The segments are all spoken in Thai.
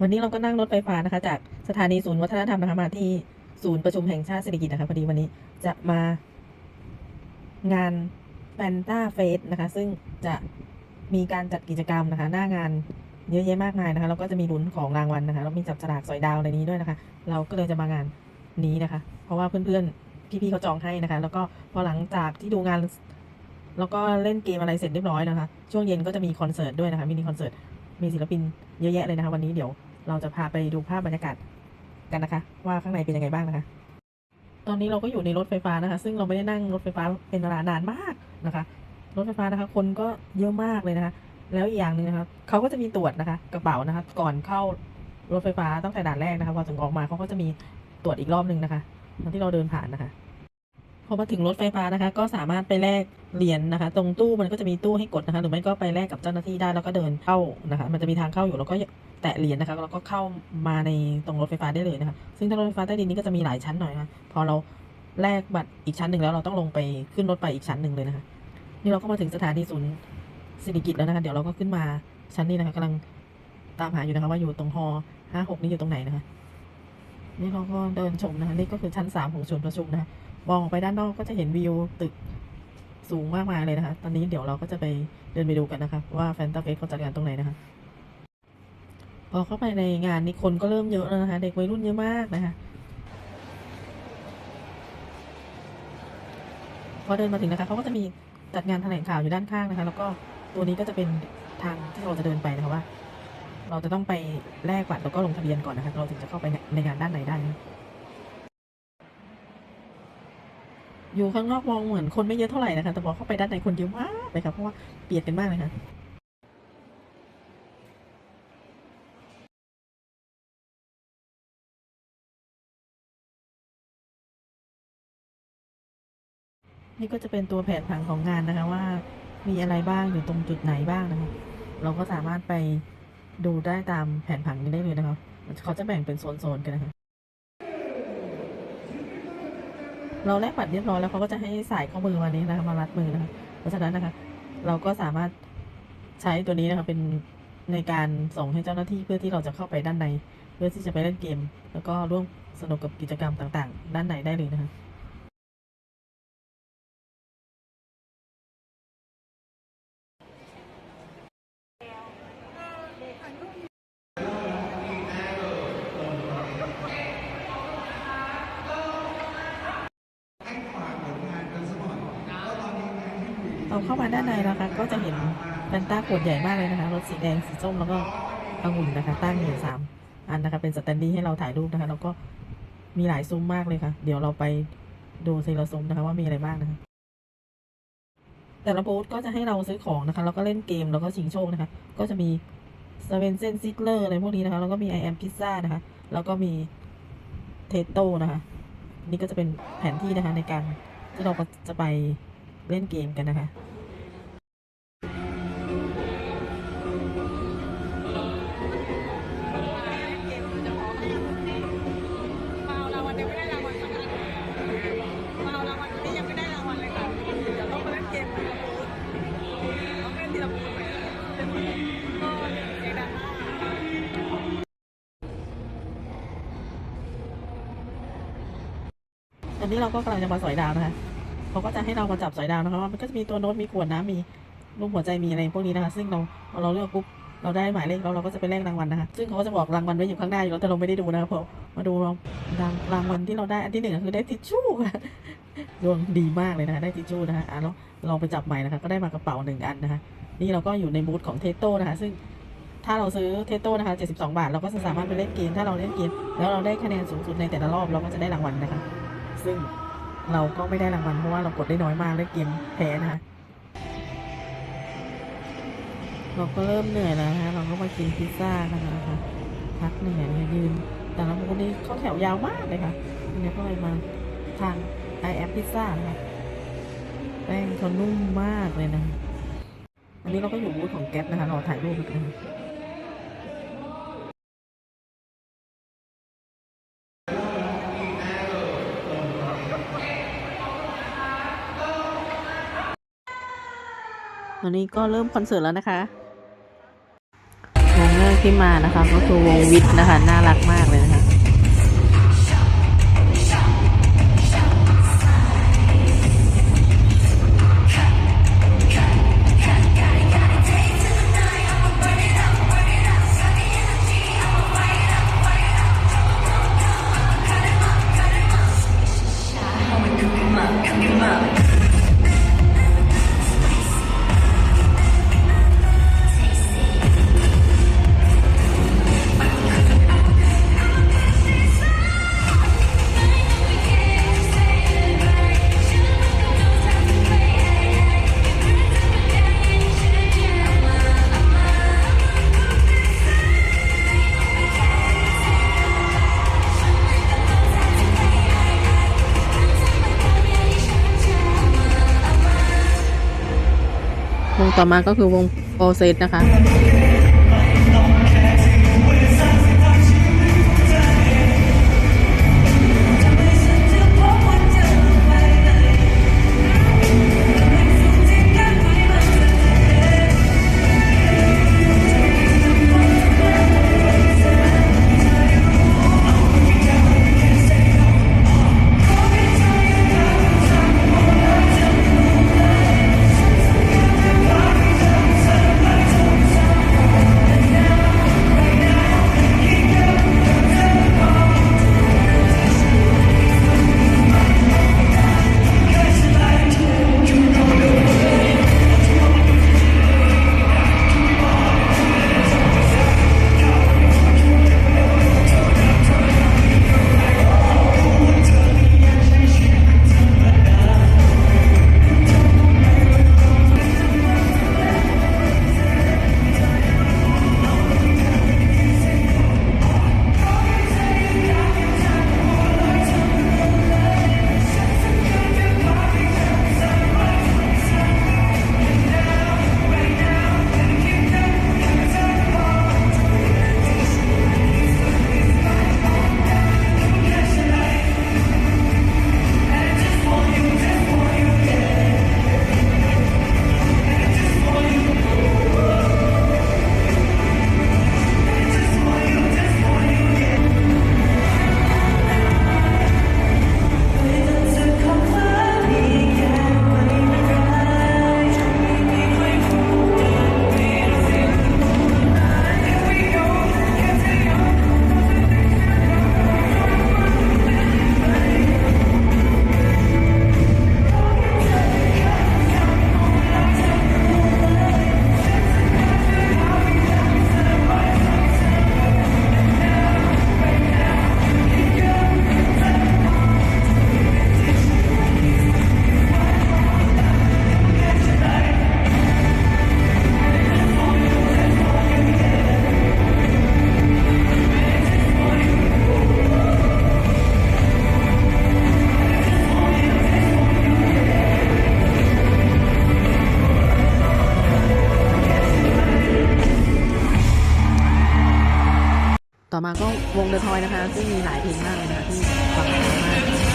วันนี้เราก็นั่งรถไฟฟ้านะคะ จากสถานีศูนย์วัฒนธรรมนะคะมาที่ศูนย์ประชุมแห่งชาติเศรษฐกิจนะคะพอดีวันนี้จะมางานแฟนตาเฟสนะคะ ซึ่งจะมีการจัดกิจกรรมนะคะ หน้างานเยอะแยะมากมายนะคะแล้วก็จะมีลุ้นของรางวัลนะคะแล้วมีจับฉลากสอยดาวในนี้ด้วยนะคะ เราก็เลยจะมางานนี้นะคะ เพราะว่าเพื่อนๆพี่ๆเขาจองให้นะคะ แล้วก็พอหลังจากที่ดูงาน แล้วก็เล่นเกมอะไรเสร็จเรียบร้อยนะคะ ช่วงเย็นก็จะมีคอนเสิร์ตด้วยนะคะมินิคอนเสิร์ตมีศิลปินเยอะแยะเลยนะคะ วันนี้เดี๋ยว เราจะพาไปดูภาพบรรยากาศกันนะคะ ว่าข้างในเป็นยังไงบ้างนะคะ ตอนนี้เราก็อยู่ในรถไฟฟ้านะคะ ซึ่งเราไม่ได้นั่งรถไฟฟ้าเป็นเวลานานมากนะคะ รถไฟฟ้านะคะ คนก็เยอะมากเลยนะคะ แล้วอีกอย่างหนึ่งนะคะเขาก็จะมีตรวจนะคะ กระเป๋านะคะ ก่อนเข้ารถไฟฟ้าตั้งแต่ด่านแรกนะคะพอถึงออกมาเขาก็จะมีตรวจอีกรอบหนึ่งนะคะตอนที่เราเดินผ่านนะคะ พอมาถึงรถไฟฟ้านะคะ ก็สามารถไปแลกเหรียญนะคะ ตรงตู้มันก็จะมีตู้ให้กดนะคะ หรือไม่ก็ไปแลกกับเจ้าหน้าที่ได้แล้วก็เดินเข้านะคะ มันจะมีทางเข้าอยู่แล้วก็แตะเหรียญนะคะแล้วก็เข้ามาในตรงรถไฟฟ้าได้เลยนะคะ ซึ่งถ้ารถไฟฟ้าใต้ดินนี้ก็จะมีหลายชั้นหน่อยนะคะพอเราแลกบัตรอีกชั้นหนึ่งแล้วเราต้องลงไปขึ้นรถไปอีกชั้นหนึ่งเลยนะคะ นี่เราก็มาถึงสถานีศูนย์เศรษฐกิจแล้วนะคะ เดี๋ยวเราก็ขึ้นมาชั้นนี้นะคะกำลังตามหาอยู่นะคะว่าอยู่ตรงฮอห้าหกนี้อยู่ตรงไหนนะคะ นี่เราก็เดินชมนะคะนี่ก็คือชั้นสามของศูนย์ประชุมนะคะมองออกไปด้านนอกก็จะเห็นวิวตึกสูงมากมายเลยนะคะ ตอนนี้เดี๋ยวเราก็จะไปเดินไปดูกันนะคะ ว่าแฟนตาเฟสเขาจัดงานตรงไหนนะคะ พอเข้าไปในงานนี้คนก็เริ่มเยอะแล้วนะคะ เด็กวัยรุ่นเยอะมากนะคะ พอเดินมาถึงนะคะเขาก็จะมีจัดงานแถลงข่าวอยู่ด้านข้างนะคะ แล้วก็ตัวนี้ก็จะเป็นทางที่เราจะเดินไปนะคะว่า เราจะต้องไปแลกบัตรแล้วก็ลงทะเบียนก่อนนะคะเราถึงจะเข้าไปในงานด้านไหนได้นะอยู่ข้างนอกมองเหมือนคนไม่เยอะเท่าไหร่นะคะ แต่พอเข้าไปด้านในคนเยอะมากเลยค่ะเพราะว่าเปียกกันมากเลยค่ะนี่ก็จะเป็นตัวแผนผังของงานนะคะว่ามีอะไรบ้างอยู่ตรงจุดไหนบ้างนะคะ เราก็สามารถไป ดูได้ตามแผนผังนี้ได้เลยนะคะเขาจะแบ่งเป็นโซนๆกันนะคะเราแลกบัตรเรียบร้อยแล้วเขาก็จะให้สายข้อมือมานี้นะคะมารัดมือนะคะเพราะฉะนั้นนะคะ เราก็สามารถใช้ตัวนี้นะคะเป็นในการส่งให้เจ้าหน้าที่เพื่อที่เราจะเข้าไปด้านใน เพื่อที่จะไปเล่นเกม แล้วก็ร่วมสนุกกับกิจกรรมต่างๆ ด้านในได้เลยนะคะ เราเข้ามาด้านในแล้วค่ะก็จะเห็นแฟนต้าขวดใหญ่มากเลยนะคะรถสีแดงสีส้มแล้วก็องุ่นนะคะ ตั้งอยู่สามอันนะคะเป็นสแตนดี้ให้เราถ่ายรูปนะคะ แล้วก็มีหลายซุ้มมากเลยค่ะ เดี๋ยวเราไปดูทีละซุ้มนะคะ ว่ามีอะไรบ้างนะคะแต่ละบูธก็จะให้เราซื้อของนะคะ แล้วก็เล่นเกมแล้วก็ชิงโชคนะคะ ก็จะมีสเวนเซนซิกเลอร์อะไรพวกนี้นะคะ แล้วก็มี I am Pizza นะคะ แล้วก็มีเทโต้นะคะ นี่ก็จะเป็นแผนที่นะคะในการที่เราก็จะไป เล่นเกมกันนะคะมาเอารางวัลยังไม่ได้รางวัลเมาเราวันนี้ยังไม่ได้รางวัลเลยค่ะต้องเล่นเกมต้องเล่นทีลปเป็นบูธก็เสียงดังมากตอนนี้เราก็กำลังจะมาสอยดาวนะคะ เขาก็จะให้เรามาจับสอยดาวนะคะว่ามันก็จะมีตัวโน้ตมีขวดน้ำมีรูปหัวใจมีอะไรพวกนี้นะคะ ซึ่งเราเราเลือกปุ๊บเราได้หมายเลขแล้วเราก็จะไปแลกรางวัลนะคะ ซึ่งเขาก็จะบอกรางวัลไว้อยู่ข้างหน้าอยู่แล้วแต่เราไม่ได้ดูนะคะพอมาดูเรารางรางวัลที่เราได้อันที่หนึ่งคือได้ทิชชู่ดวงดีมากเลยนะคะได้ทิชชู่นะคะอะเราลองไปจับใหม่นะคะก็ได้มากระเป๋าหนึ่งอันนะคะ นี่เราก็อยู่ในบูธของเทโต้นะคะ ซึ่งถ้าเราซื้อเทโต้นะคะ 72 บาท เราก็จะสามารถไปเล่นเกมถ้าเราเล่นเกมแล้วเราได้คะแนนสูงสุดในแต่ละรอบเราก็จะได้รางวัลนะคะ ซึ่ง เราก็ไม่ได้รางวัลเพราะว่าเรากดได้น้อยมากเล่นเกมแพ้นะคะเราก็เริ่มเหนื่อยแล้วนะคะเราก็มากินพิซซ่ากันนะคะพักเหนื่อยเนี่ยยืน แต่ละคนนี้เขาแถวยาวมากเลยค่ะทีนี้ก็เลยมาทานไอแอปพิซซ่านะคะแป้งเขานุ่มมากเลยนะคะอันนี้เราก็อยู่บูธของแก๊ปนะคะรอถ่ายรูปกัน อนนี้ก็เริ่มคอนเสิร์ตแล้วนะคะ วงแรกที่มานะคะ ก็คือวงวิทย์นะคะ น่ารักมากเลยนะคะ ต่อมาก็คือวงโปรเซสนะคะ ต่อมาก็วงเดอะทอยนะคะ ซึ่งมีหลายเพลงมากเลยนะคะที่ฟังมาก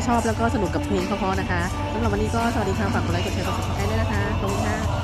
จะชอบแล้วก็สนุกกับเพลงเพราะๆนะคะสำหรับวันนี้ก็สวัสดีค่ะฝากกดไลค์กดแชร์กด subscribe ด้วยนะคะขอบคุณค่ะ